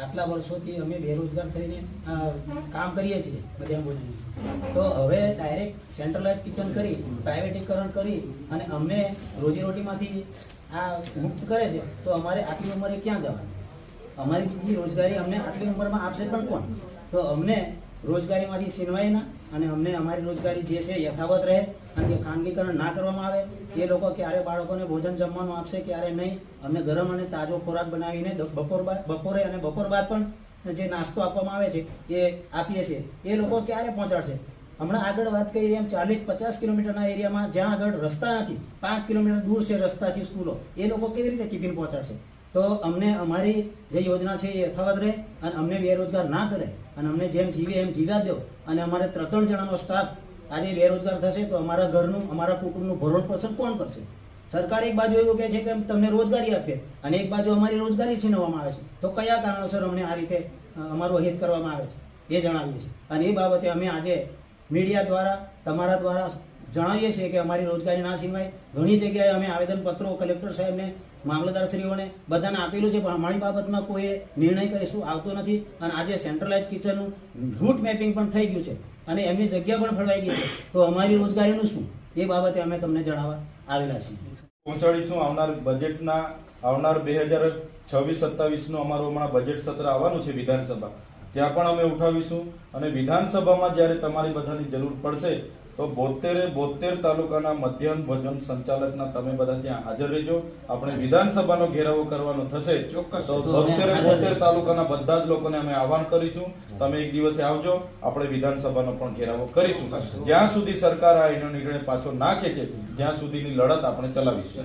આટલા વર્ષોથી અમે બેરોજગાર થઈને કામ કરીએ છીએ મધ્યાહન ભોજન તો હવે ડાયરેક્ટ સેન્ટ્રલાઇઝ કિચન કરી પ્રાઇવેટીકરણ કરી અને અમને રોજીરોટીમાંથી આ મુક્ત કરે છે તો અમારે આટલી ઉંમરે ક્યાં જવાનું? અમારી બીજી રોજગારી અમને આટલી ઉંમરમાં આપશે પણ કોણ? તો અમને રોજગારીમાંથી સીનવાય ના અને અમને અમારી રોજગારી જે છે યથાવત રહે અને ખાનગીકરણ ના કરવામાં આવે. એ લોકો ક્યારે બાળકોને ભોજન જમવાનું આપશે, ક્યારે નહીં, અમે ગરમ અને તાજો ખોરાક બનાવીને બપોર બાદ બપોરે અને બપોર બાદ પણ જે નાસ્તો આપવામાં આવે છે, એ આપીએ છીએ. એ લોકો ક્યારે પહોંચાડશે? હમણાં આગળ વાત કરી એમ ચાલીસ પચાસ કિલોમીટરના એરિયામાં જ્યાં આગળ રસ્તા નથી, પાંચ કિલોમીટર દૂર છે રસ્તાથી સ્કૂલો, એ લોકો કેવી રીતે ટિફિન પહોંચાડશે? તો અમને અમારી જે યોજના છે એ યથાવત રહે અને અમને બેરોજગાર ના કરે અને અમને જેમ જીવે એમ જીવ્યા દો. અને અમારે ત્રણ ત્રણ જણાનો સ્ટાફ આજે બેરોજગાર થશે તો અમારા ઘરનું, અમારા કુટુંબનું ભરણ પોષણ કોણ કરશે? સરકાર એક બાજુ એવું કહે છે કે તમને રોજગારી આપે અને એક બાજુ અમારી રોજગારી છીનવવામાં આવે છે. તો કયા કારણોસર અમને આ રીતે અમારું હિત કરવામાં આવે છે? એ જણાવીએ છીએ. અને એ બાબતે અમે આજે મીડિયા દ્વારા, તમારા દ્વારા જણાવીએ છીએ કે અમારી રોજગારી ના છીનવાય. ઘણી જગ્યાએ અમે આવેદનપત્રો કલેક્ટર સાહેબને મામલતદારશ્રીઓને બધાને આપેલું છે, પણ અમારી બાબતમાં કોઈ નિર્ણય કહીશું આવતો નથી. અને આજે સેન્ટ્રલાઇઝ કિચનનું રૂટ મેપિંગ પણ થઈ ગયું છે. અને એમની જગ્યા પણ ફળવાઈ ગઈ છે. તો અમારી રોજગારીનું શું? એ બાબતે અમે તમને જણાવવા આવેલા છીએ. પહોંચાડીશું આવનાર બજેટના આવનાર બે હજાર છવ્વીસ સત્તાવીસનું અમારું હમણાં બજેટ સત્ર આવવાનું છે વિધાનસભા. ત્યાં પણ અમે ઉઠાવીશું. અને વિધાનસભામાં જ્યારે તમારી બધાની જરૂર પડશે તો બોતેરે બોતેર તાલુકાના મધ્યાહન ભોજન સંચાલકના તમે બધા ત્યાં હાજર રહેજો. આપણે વિધાનસભાનો ઘેરાવો કરવાનો થશે. ચોક્કસ. બોતેરે બોતેર તાલુકાના બધા જ લોકોને અમે આહવાન કરીશું. તમે એક દિવસે આવજો. આપણે વિધાનસભાનો પણ ઘેરાવો કરીશું. જ્યાં સુધી સરકાર આ એનો નિર્ણય પાછો નાખે છે ત્યાં સુધીની લડત આપણે ચલાવીશું.